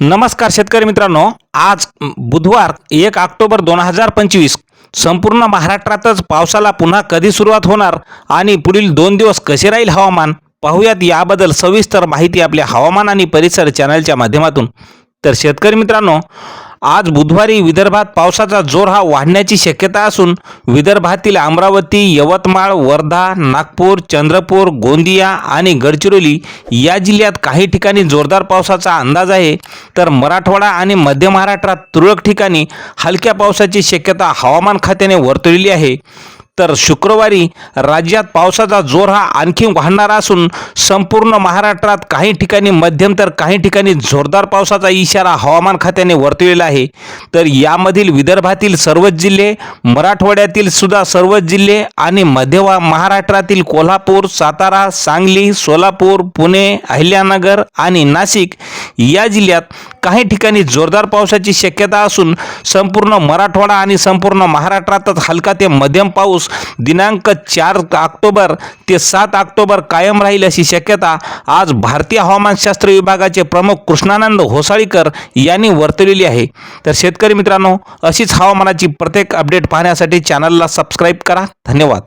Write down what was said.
नमस्कार शेतकरी मित्रांनो आज बुधवार एक ऑक्टोबर दोन हजार पंचवीस संपूर्ण महाराष्ट्रातच पावसाला पुन्हा कधी सुरुवात होणार आणि पुढील दोन दिवस कसे राहील हवामान पाहूयात याबद्दल सविस्तर माहिती आपल्या हवामान आणि परिसर चॅनलच्या माध्यमातून. तर शेतकरी मित्रांनो आज बुधवारी विदर्भात पावसाचा जोर हा वाढण्याची शक्यता असून विदर्भातील अमरावती यवतमाळ वर्धा नागपूर चंद्रपूर गोंदिया आणि गडचिरोली या जिल्ह्यात काही ठिकाणी जोरदार पावसाचा अंदाज आहे. तर मराठवाडा आणि मध्य महाराष्ट्रात तुरळक ठिकाणी हलक्या पावसाची शक्यता हवामान खात्याने वर्तवलेली आहे. तर शुक्रवारी राज्यात पावसाचा जोर हा आणखी वाढणार असून संपूर्ण महाराष्ट्रात काही ठिकाणी मध्यम तर काही ठिकाणी जोरदार पावसाचा इशारा हवामान खात्याने वर्तविला आहे. तर यामधील विदर्भातील सर्वच जिल्हे मराठवाड्यातील सुद्धा सर्वच जिल्हे आणि मध्य महाराष्ट्रातील कोल्हापूर सातारा सांगली सोलापूर पुणे अहिल्यानगर आणि नाशिक या जिल्ह्यात काही ठिकाणी जोरदार पावसाची शक्यता असून संपूर्ण मराठवाडा आणि संपूर्ण महाराष्ट्रातच हलका ते मध्यम पाऊस दिनांक चार ऑक्टोबर ते सात ऑक्टोबर कायम राहील अशी शक्यता आज भारतीय हवामानशास्त्र विभागाचे प्रमुख कृष्णानंद होसाळीकर यांनी वर्तवलेली आहे. तर शेतकरी मित्रांनो अशीच हवामानाची प्रत्येक अपडेट पाहण्यासाठी चॅनलला सबस्क्राईब करा. धन्यवाद.